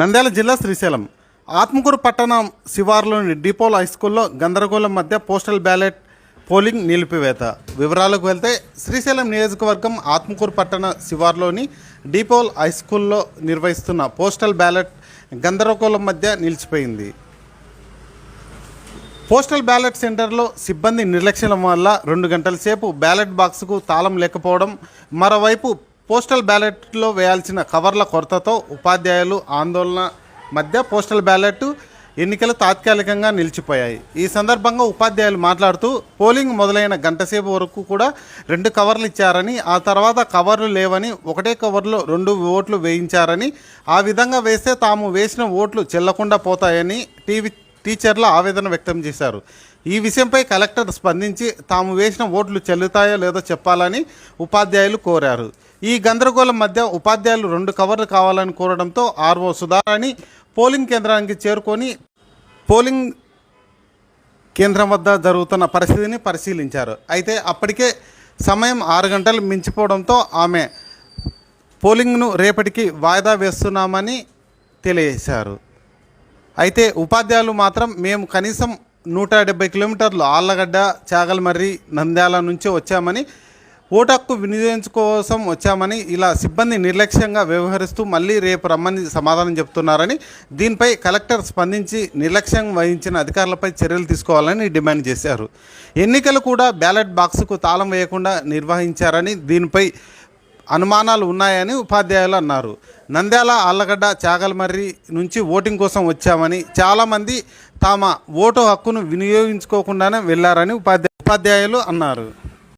నంద్యాల జిల్లా శ్రీశైలం. ఆత్మకూరు పట్టణం శివార్లోని డిపోల్ హైస్కూల్లో గందరగోళం మధ్య పోస్టల్ బ్యాలెట్ పోలింగ్ నిలిపివేత. వివరాలకు వెళ్తే శ్రీశైలం నియోజకవర్గం ఆత్మకూరు పట్టణ శివార్లోని డిపోల్ హైస్కూల్లో నిర్వహిస్తున్న పోస్టల్ బ్యాలెట్ గందరగోళం మధ్య నిలిచిపోయింది. పోస్టల్ బ్యాలెట్ సెంటర్లో సిబ్బంది నిర్లక్ష్యం వల్ల రెండు గంటల సేపు బ్యాలెట్ బాక్స్కు తాళం లేకపోవడం మరోవైపు పోస్టల్ బ్యాలెట్లో వేయాల్సిన కవర్ల కొరతతో ఉపాధ్యాయులు ఆందోళన మధ్య పోస్టల్ బ్యాలెట్ ఎన్నికలు తాత్కాలికంగా నిలిచిపోయాయి. ఈ సందర్భంగా ఉపాధ్యాయులు మాట్లాడుతూ పోలింగ్ మొదలైన గంటసేపు వరకు కూడా రెండు కవర్లు ఇచ్చారని ఆ తర్వాత కవర్లు లేవని ఒకటే కవర్లో రెండు ఓట్లు వేయించారని ఆ విధంగా వేస్తే తాము వేసిన ఓట్లు చెల్లకుండా పోతాయని టీవీ టీచర్ల ఆవేదన వ్యక్తం చేశారు. ఈ విషయంపై కలెక్టర్ స్పందించి తాము వేసిన ఓట్లు చెల్లుతాయో లేదో చెప్పాలని ఉపాధ్యాయులు కోరారు. ఈ గందరగోళం మధ్య ఉపాధ్యాయులు రెండు కవర్లు కావాలని కోరడంతో ఆర్ఓ సుధారాణి పోలింగ్ కేంద్రానికి చేరుకొని పోలింగ్ కేంద్రం వద్ద జరుగుతున్న పరిస్థితిని పరిశీలించారు. అయితే అప్పటికే సమయం ఆరు గంటలు మించిపోవడంతో ఆమె పోలింగ్ను రేపటికి వాయిదా వేస్తున్నామని తెలియజేశారు. అయితే ఉపాధ్యాయులు మాత్రం మేము కనీసం నూట డెబ్బై కిలోమీటర్లు ఆళ్ళగడ్డ చాగలమర్రి నంద్యాల నుంచి వచ్చామని ఓటు హక్కు వినియోగించుకోసం వచ్చామని ఇలా సిబ్బంది నిర్లక్ష్యంగా వ్యవహరిస్తూ మళ్ళీ రేపు రమ్మని సమాధానం చెప్తున్నారని దీనిపై కలెక్టర్ స్పందించి నిర్లక్ష్యం వహించిన అధికారులపై చర్యలు తీసుకోవాలని డిమాండ్ చేశారు. ఎన్నికలు కూడా బ్యాలెట్ బాక్సుకు తాళం వేయకుండా నిర్వహించారని దీనిపై అనుమానాలు ఉన్నాయని ఉపాధ్యాయులు అన్నారు. నంద్యాల ఆళ్ళగడ్డ చాగల్మర్రి నుంచి ఓటింగ్ కోసం వచ్చామని చాలామంది తమ ఓటు హక్కును వినియోగించుకోకుండానే వెళ్ళారని ఉపాధ్యాయ ఉపాధ్యాయులు అన్నారు.